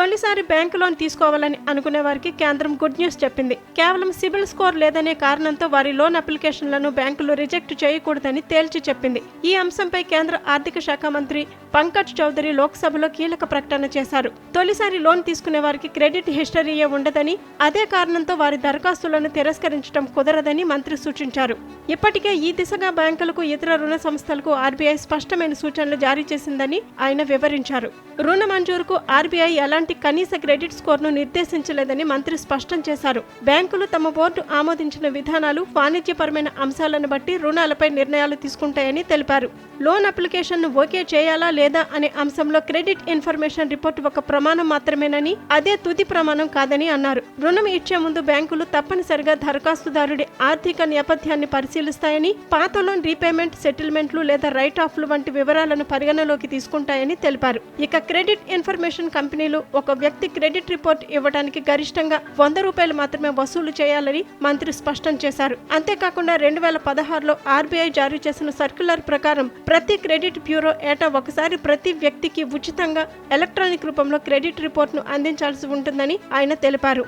తొలిసారి bank loan తీసుకోవాలని అనుకునే వారికి కేంద్రం గుడ్ న్యూస్ చెప్పింది. కేవలం సిబిల్ స్కోర్ లేదనే కారణంతో వారి లోన్ అప్లికేషన్లను బ్యాంకులు రిజెక్ట్ చేయకూడదని తేల్చి చెప్పింది. ఈ అంశంపై కేంద్ర ఆర్థిక శాఖ మంత్రి పంకజ్ చౌదరి లోక్సభలో కీలక ప్రకటన చేశారు. తొలిసారి లోన్ తీసుకునే వారికి క్రెడిట్ హిస్టరీయే ఉండదని అదే కారణంతో వారి దరఖాస్తులను తిరస్కరించడం కుదరదని మంత్రి సూచించారు. ఇప్పటికే ఈ దిశగా బ్యాంకులకు ఇతర రుణ సంస్థలకు ఆర్బీఐ స్పష్టమైన సూచనలు జారీ చేసిందని ఆయన వివరించారు. రుణ మంజూరుకు ఆర్బీఐ ఎలాంటి కనీస క్రెడిట్ స్కోర్ను నిర్దేశించలేదని మంత్రి స్పష్టం చేశారు. బ్యాంకులు తమ బోర్డు ఆమోదించిన విధానాలు వాణిజ్యపరమైన అంశాలను బట్టి రుణాలపై నిర్ణయాలు తీసుకుంటాయని తెలిపారు. లోన్ అప్లికేషన్ను ఓకే చేయాలా లేదా అనే అంశంలో క్రెడిట్ ఇన్ఫర్మేషన్ రిపోర్ట్ ఒక ప్రమాణం మాత్రమేనని అదే తుది ప్రమాణం కాదని అన్నారు. రుణం ఇచ్చే ముందు బ్యాంకులు తప్పనిసరిగా దరఖాస్తుదారుడి ఆర్థిక నేపథ్యాన్ని పరిశీలిస్తాయని పాత లోన్ రీపేమెంట్ సెటిల్మెంట్లు లేదా రైట్ ఆఫ్లు వంటి వివరాలను పరిగణలోకి తీసుకుంటాయని తెలిపారు. ఇక క్రెడిట్ ఇన్ఫర్మేషన్ కంపెనీలు ఒక వ్యక్తి క్రెడిట్ రిపోర్ట్ ఇవ్వడానికి గరిష్టంగా వంద రూపాయలు మాత్రమే వసూలు చేయాలని మంత్రి స్పష్టం చేశారు. అంతేకాకుండా రెండు వేల పదహారులో ఆర్బీఐ జారీ చేసిన సర్క్యులర్ ప్రకారం ప్రతి క్రెడిట్ బ్యూరో ఏటా ఒకసారి ప్రతి వ్యక్తికి ఉచితంగా ఎలక్ట్రానిక్ రూపంలో క్రెడిట్ రిపోర్ట్ను అందించాల్సి ఉంటుందని ఆయన తెలిపారు.